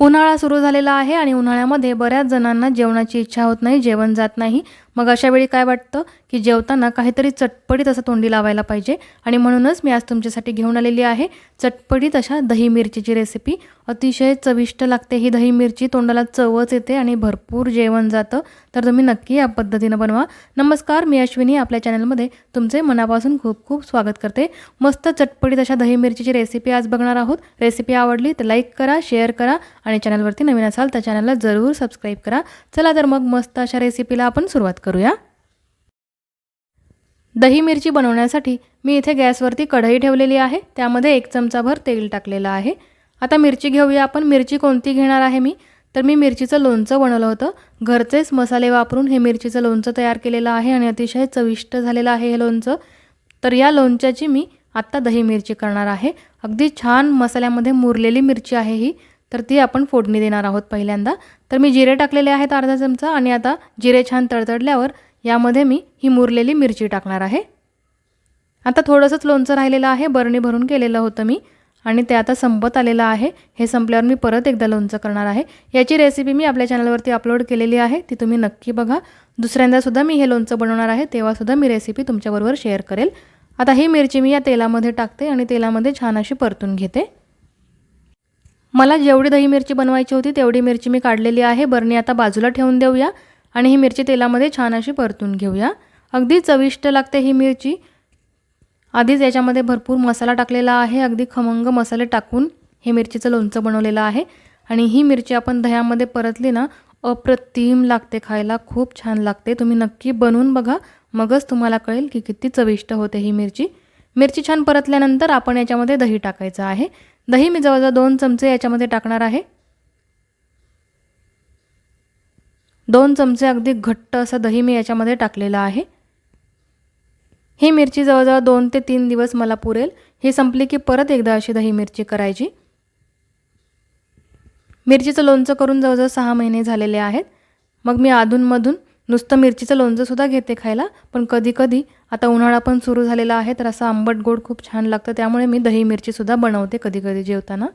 उन्हाळा सुरू झालेला आहे आणि उन्हाळ्यामध्ये बऱ्याच जणांना जेवणाची इच्छा होत नाही जेवण जात नाही. मग अशा वेळी काय वाटतं की जेवताना काहीतरी चटपटीत असं तोंडी लावायला पाहिजे? आणि म्हणूनच मी आज तुमच्यासाठी घेऊन आलेली आहे चटपटीत अशा दही मिरचीची रेसिपी अतिशय चविष्ट लागते ही दही मिरची. तोंडाला चवच येते आणि भरपूर जेवण जातं. तर तुम्ही नक्की या पद्धतीनं बनवा. नमस्कार मी अश्विनी. आपल्या चॅनलमध्ये तुमचे मनापासून खूप खूप स्वागत करते. मस्त चटपटीत अशा दही मिरचीची रेसिपी आज बघणार आहोत. रेसिपी आवडली तर लाईक करा शेअर करा आणि चॅनलवरती नवीन असाल तर चॅनलला जरूर सबस्क्राईब करा. चला तर मग मस्त अशा रेसिपीला आपण सुरुवात करूया? दही मिरची बनवण्यासाठी मी इथे गॅसवरती कढई ठेवलेली आहे. त्यामध्ये एक चमचाभर तेल टाकलेलं आहे. आता मिरची घेऊया आपण. मिरची कोणती घेणार आहे मी? तर मी मिरचीचं लोणचं बनवलं होतं. घरचेच मसाले वापरून हे मिरचीचं लोणचं तयार केलेलं आहे आणि अतिशय चविष्ट झालेलं आहे हे लोणचं. तर या लोणच्याची मी आत्ता दही मिरची करणार आहे. अगदी छान मसाल्यामध्ये मुरलेली मिरची आहे ही. तर ती आपण फोडणी देणार आहोत पहिल्यांदा. तर मी जिरे टाकलेले आहेत अर्धा चमचा आणि आता जिरे छान तडतडल्यावर यामध्ये मी ही मुरलेली मिरची टाकणार आहे. आता थोडंसंच लोणचं राहिलेलं आहे बरणी भरून केलेलं होतं मी. आणि ते आता संपत आलेलं आहे. हे संपल्यावर मी परत एकदा लोणचं करणार आहे. याची रेसिपी मी आपल्या चॅनलवरती अपलोड केलेली आहे ती तुम्ही नक्की बघा. दुसऱ्यांदासुद्धा मी हे लोणचं बनवणार आहे तेव्हासुद्धा मी रेसिपी तुमच्याबरोबर शेअर करेल. आता ही मिरची मी या तेलामध्ये टाकते आणि तेलामध्ये छान अशी परतून घेते. मला जेवढी दही मिरची बनवायची होती तेवढी मिरची मी काढलेली आहे. बरणी आता बाजूला ठेवून देऊया आणि ही मिरची तेलामध्ये छान अशी परतून घेऊया. अगदी चविष्ट लागते ही मिरची. आधीच याच्यामध्ये भरपूर मसाला टाकलेला आहे. अगदी खमंग मसाले टाकून हे मिरचीचं लोणचं बनवलेलं आहे. आणि ही मिरची आपण दह्यामध्ये परतली ना अप्रतिम लागते खायला. खूप छान लागते. तुम्ही नक्की बनवून बघा. मगच तुम्हाला कळेल की किती चविष्ट होते ही मिरची. मिरची छान परतल्यानंतर आपण याच्यामध्ये दही टाकायचं आहे. दही मी जवळजवळ दोन चमचे याच्यामध्ये टाकणार आहे. दोन चमचे अगदी घट्ट असं दही मी याच्यामध्ये टाकलेलं आहे. ही मिरची जवळजवळ दोन ते तीन दिवस मला पुरेल. ही संपली की परत एकदा अशी दही मिरची करायची. मिरचीचं लोणचं करून जवळजवळ सहा महिने झालेले आहेत. मग मी अधूनमधून नुसतं मिरचीचं लोणचंसुद्धा घेते खायला पण कधी कधी आता उन्हाळा पण सुरू झालेला आहे तर असं आंबट गोड खूप छान लागतं. त्यामुळे मी दही मिरचीसुद्धा बनवते कधी कधी जेवताना.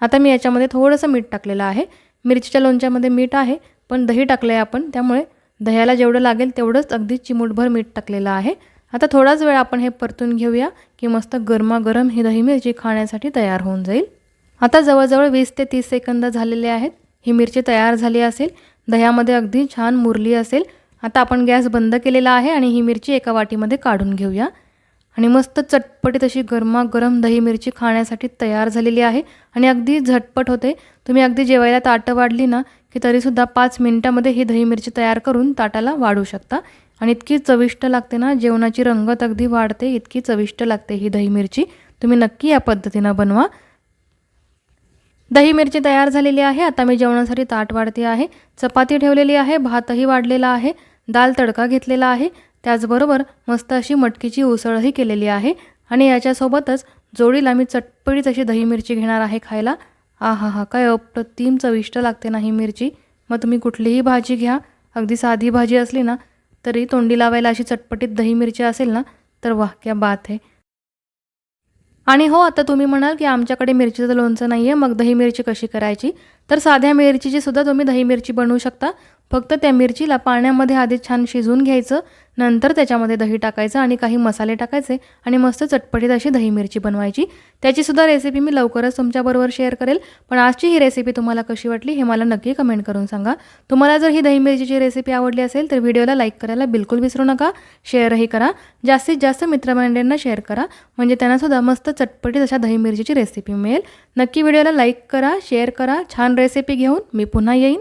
आता मी याच्यामध्ये थोडंसं मीठ टाकलेलं आहे. मिरचीच्या लोणच्यामध्ये मीठ आहे पण दही टाकलं आहे आपण. त्यामुळे दह्याला जेवढं लागेल तेवढंच अगदी चिमूटभर मीठ टाकलेलं आहे. आता थोडाच वेळ आपण हे परतून घेऊया की मस्त गरमागरम ही दही मिरची खाण्यासाठी तयार होऊन जाईल. आता जवळजवळ वीस ते तीस सेकंद झालेले आहेत. ही मिरची तयार झाली असेल. दह्यामध्ये अगदी छान मुरली असेल. आता आपण गॅस बंद केलेला आहे आणि ही मिरची एका वाटीमध्ये काढून घेऊया. आणि मस्त चटपटीत अशी गरमागरम दही मिरची खाण्यासाठी तयार झालेली आहे. आणि अगदी झटपट होते. तुम्ही अगदी जेवायला ताटं वाढली ना की तरीसुद्धा पाच मिनटामध्ये ही दही मिरची तयार करून ताटाला वाढू शकता. आणि इतकी चविष्ट लागते ना जेवणाची रंगत अगदी वाढते इतकी चविष्ट लागते ही दही मिरची. तुम्ही नक्की या पद्धतीनं बनवा. दही मिरची तयार झालेली आहे. आता मी जेवणासाठी ताट वाढते आहे. चपाती ठेवलेली आहे. भातही वाढलेला आहे. दाल तडका घेतलेला आहे. त्याचबरोबर मस्त अशी मटकीची उसळही केलेली आहे. आणि याच्यासोबतच जोडीला मी चटपटीत अशी दही मिरची घेणार आहे खायला. आ हा हा काय अप्रतिम चविष्ट लागते नाही मिरची. मग तुम्ही कुठलीही भाजी घ्या. अगदी साधी भाजी असली ना तरी तोंडी लावायला अशी चटपटीत दही मिरची असेल ना तर वाह क्या बात आहे आणि हो आता तुम्ही म्हणाल की आमच्याकडे मिरचीचं लोणचं नाही आहे मग दही मिरची कशी करायची? तर साध्या मिरचीची सुद्धा तुम्ही दही मिरची बनवू शकता. फक्त त्या मिरचीला पाण्यामध्ये आधी छान शिजवून घ्यायचं नंतर त्याच्यामध्ये दही टाकायचं आणि काही मसाले टाकायचे आणि मस्त चटपटीत अशी दही मिरची बनवायची. त्याचीसुद्धा रेसिपी मी लवकरच तुमच्याबरोबर शेअर करेल. पण आजची ही रेसिपी तुम्हाला कशी वाटली हे मला नक्की कमेंट करून सांगा. तुम्हाला जर ही दही मिरचीची रेसिपी आवडली असेल तर व्हिडिओला लाईक करायला बिलकुल विसरू नका. शेअरही करा. जास्तीत जास्त मित्रमंडळींना शेअर करा. म्हणजे त्यांनासुद्धा मस्त चटपटीत अशा दही मिरचीची रेसिपी मिळेल. नक्की व्हिडिओला लाईक करा शेअर करा. छान रेसिपी घेऊन मी पुन्हा येईन.